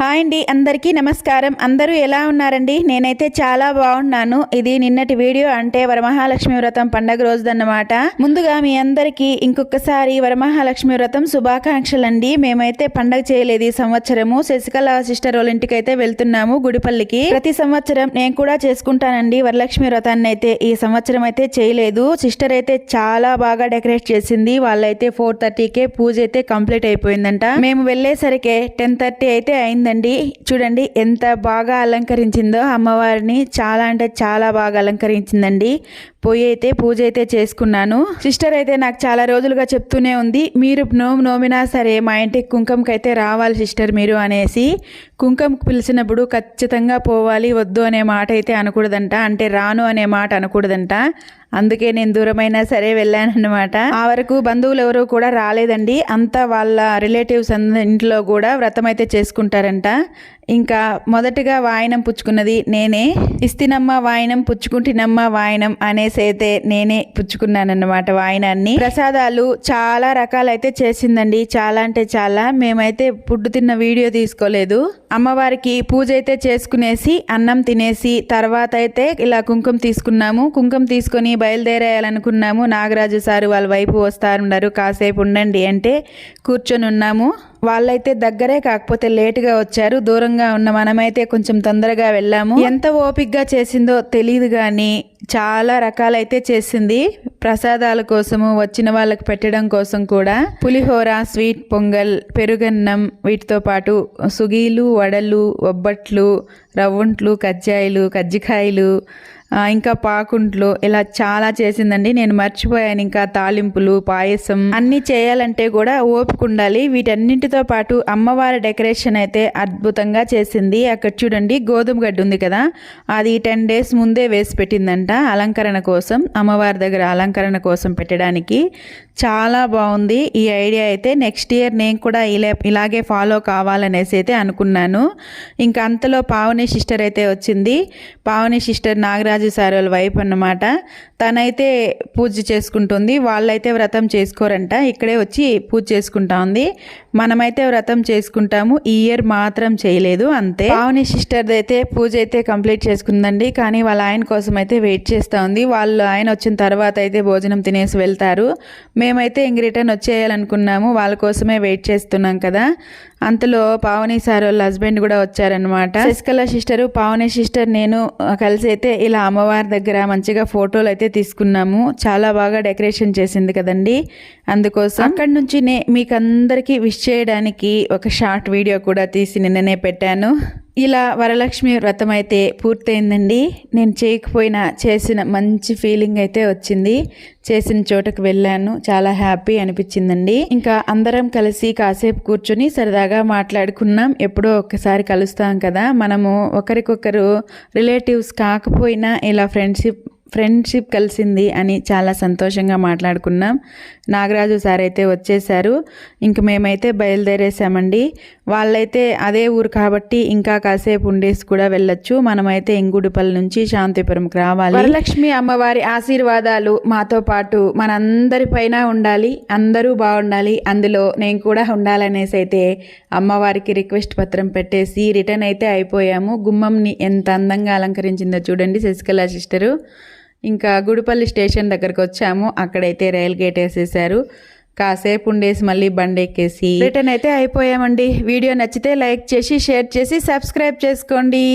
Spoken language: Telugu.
హాయ్ అండి అందరికీ నమస్కారం. అందరూ ఎలా ఉన్నారండి? నేనైతే చాలా బాగున్నాను. ఇది నిన్నటి వీడియో అంటే వరమహాలక్ష్మి వ్రతం పండగ రోజుదన్నమాట. ముందుగా మీ అందరికీ ఇంకొకసారి వరమహాలక్ష్మి వ్రతం శుభాకాంక్షలు అండి మేమైతే పండగ చేయలేదు ఈ సంవత్సరము. శశికళ సిస్టర్ వాళ్ళ ఇంటికి అయితే వెళ్తున్నాము గుడిపల్లికి. ప్రతి సంవత్సరం నేను కూడా చేసుకుంటానండి వరలక్ష్మి వ్రతాన్ని అయితే ఈ సంవత్సరం అయితే చేయలేదు. సిస్టర్ అయితే చాలా బాగా డెకరేట్ చేసింది. వాళ్ళైతే ఫోర్ థర్టీకే పూజ అయితే కంప్లీట్ అయిపోయిందంట. మేము వెళ్ళేసరికి టెన్ థర్టీ అయితే అయిందండి చూడండి ఎంత బాగా అలంకరించిందో అమ్మవారిని. చాలా అంటే చాలా బాగా అలంకరించిందండి. పోయి అయితే పూజ అయితే చేసుకున్నాను. సిస్టర్ అయితే నాకు చాలా రోజులుగా చెప్తూనే ఉంది. మీరు నోము నోమినా సరే మా ఇంటికి కుంకుమకి అయితే రావాలి సిస్టర్ మీరు అనేసి. కుంకుమకు పిలిచినప్పుడు ఖచ్చితంగా పోవాలి వద్దు అనే మాట అయితే అనకూడదంట. అంటే రాను అనే మాట అనకూడదంట. అందుకే నేను దూరమైనా సరే వెళ్ళానన్నమాట. ఆ వరకు బంధువులు ఎవరు కూడా రాలేదండి. అంతా వాళ్ళ రిలేటివ్స్ అంద ఇంట్లో కూడా వ్రతం అయితే చేసుకుంటారంట. ఇంకా మొదటగా వాయనం పుచ్చుకున్నది నేనే. ఇస్తినమ్మ వాయనం పుచ్చుకుంటినమ్మ వాయనం అనేసి అయితే నేనే పుచ్చుకున్నానన్నమాట వాయనాన్ని. ప్రసాదాలు చాలా రకాలైతే చేసిందండి. చాలా అంటే చాలా. మేమైతే పుట్టు తిన్న వీడియో తీసుకోలేదు. అమ్మవారికి పూజ అయితే చేసుకునేసి అన్నం తినేసి తర్వాత అయితే ఇలా కుంకుమ తీసుకున్నాము. కుంకుమ తీసుకొని బయలుదేరేయాలనుకున్నాము. నాగరాజు సారు వాళ్ళ వైపు వస్తారున్నారు కాసేపు ఉండండి అంటే కూర్చొని ఉన్నాము వాళ్ళైతే దగ్గరే కాకపోతే లేటుగా వచ్చారు దూరంగా ఉన్న మనమైతే కొంచెం తొందరగా వెళ్ళాము. ఎంత ఓపిగ్గా చేసిందో తెలియదు కానీ చాలా రకాలైతే చేసింది. ప్రసాదాల కోసము వచ్చిన వాళ్ళకి పెట్టడం కోసం కూడా. పులిహోర స్వీట్ పొంగల్ పెరుగన్నం వీటితో పాటు సుగీలు వడలు ఒబ్బట్లు రవ్వంట్లు కజ్జాయిలు కజ్జికాయలు ఇంకా పాకుంట్లు ఇలా చాలా చేసిందండి. నేను మర్చిపోయాను ఇంకా తాలింపులు పాయసం అన్నీ చేయాలంటే కూడా ఓపిక ఉండాలి. వీటన్నింటితో పాటు అమ్మవారి డెకరేషన్ అయితే అద్భుతంగా చేసింది. అక్కడ చూడండి గోధుమ గడ్డి ఉంది కదా అది టెన్ డేస్ ముందే వేసి పెట్టిందంట అలంకరణ కోసం అమ్మవారి దగ్గర అలంకరణ కోసం పెట్టడానికి. చాలా బాగుంది. ఈ ఐడియా అయితే నెక్స్ట్ ఇయర్ నేను కూడా ఇలా ఇలాగే ఫాలో కావాలనేసి అయితే అనుకున్నాను. ఇంకా అంతలో పావని సిస్టర్ అయితే వచ్చింది. పావని సిస్టర్ నాగరాజు సార్ వాళ్ళ వైఫ్ అన్నమాట. తనైతే పూజ చేసుకుంటుంది. వాళ్ళైతే వ్రతం చేసుకోరంట. ఇక్కడే వచ్చి పూజ చేసుకుంటా ఉంది. మనమైతే వ్రతం చేసుకుంటాము. ఈ ఇయర్ మాత్రం చేయలేదు. అంతే. పావని సిస్టర్ అయితే పూజ అయితే కంప్లీట్ చేసుకుందండి. కానీ వాళ్ళ ఆయన కోసం అయితే వెయిట్ చేస్తూ ఉంది. వాళ్ళు ఆయన వచ్చిన తర్వాత అయితే భోజనం తినేసి వెళ్తారు. మేమైతే ఇంక రిటర్న్ వచ్చేయాలనుకున్నాము. వాళ్ళ కోసమే వెయిట్ చేస్తున్నాం కదా. అంతలో పావని సార్ వాళ్ళ హస్బెండ్ కూడా వచ్చారనమాట శశికళ సిస్టర్ పావని సిస్టర్ నేను కలిసి అయితే ఇలా అమ్మవారి దగ్గర మంచిగా ఫోటోలు అయితే తీసుకున్నాము. చాలా బాగా డెకరేషన్ చేసింది కదండి. అందుకోసం అక్కడి నుంచి నే మీకు అందరికీ విష్ చేయడానికి ఒక షార్ట్ వీడియో కూడా తీసి నిన్ననే పెట్టాను. ఇలా వరలక్ష్మి వ్రతం అయితే పూర్తయిందండి. నేను చేయకపోయినా చేసిన మంచి ఫీలింగ్ అయితే వచ్చింది. చేసిన చోటకు వెళ్ళాను. చాలా హ్యాపీ అనిపించిందండి. ఇంకా అందరం కలిసి కాసేపు కూర్చొని సరదాగా మాట్లాడుకున్నాం. ఎప్పుడో ఒక్కసారి కలుస్తాం కదా. మనము ఒకరికొకరు రిలేటివ్స్ కాకపోయినా ఇలా ఫ్రెండ్షిప్ ఫ్రెండ్షిప్ కలిసింది అని చాలా సంతోషంగా మాట్లాడుకున్నాం. నాగరాజు సార్ అయితే వచ్చేసారు ఇంక మేమైతే బయలుదేరేసామండి వాళ్ళైతే అదే ఊరు కాబట్టి ఇంకా కాసేపు ఉండేసి కూడా వెళ్ళొచ్చు. మనమైతే ఇంగుడిపల్లి నుంచి శాంతిపురంకి రావాలి. వరలక్ష్మి అమ్మవారి ఆశీర్వాదాలు మాతో పాటు మనందరిపైన ఉండాలి. అందరూ బాగుండాలి. అందులో నేను కూడా ఉండాలనేసి అయితే అమ్మవారికి రిక్వెస్ట్ పత్రం పెట్టేసి రిటర్న్ అయితే అయిపోయాము. గుమ్మంని ఎంత అందంగా అలంకరించిందో చూడండి శశికళ సిస్టరు. ఇంకా గుడిపల్లి స్టేషన్ దగ్గరకు వచ్చాము. అక్కడైతే రైల్ గేట్ వేసేసారు. కాసేపు ఉండేసి మళ్ళీ బండి ఎక్కేసి రిటర్న్ అయితే అయిపోయామండి. వీడియో నచ్చితే లైక్ చేసి షేర్ చేసి సబ్స్క్రైబ్ చేసుకోండి.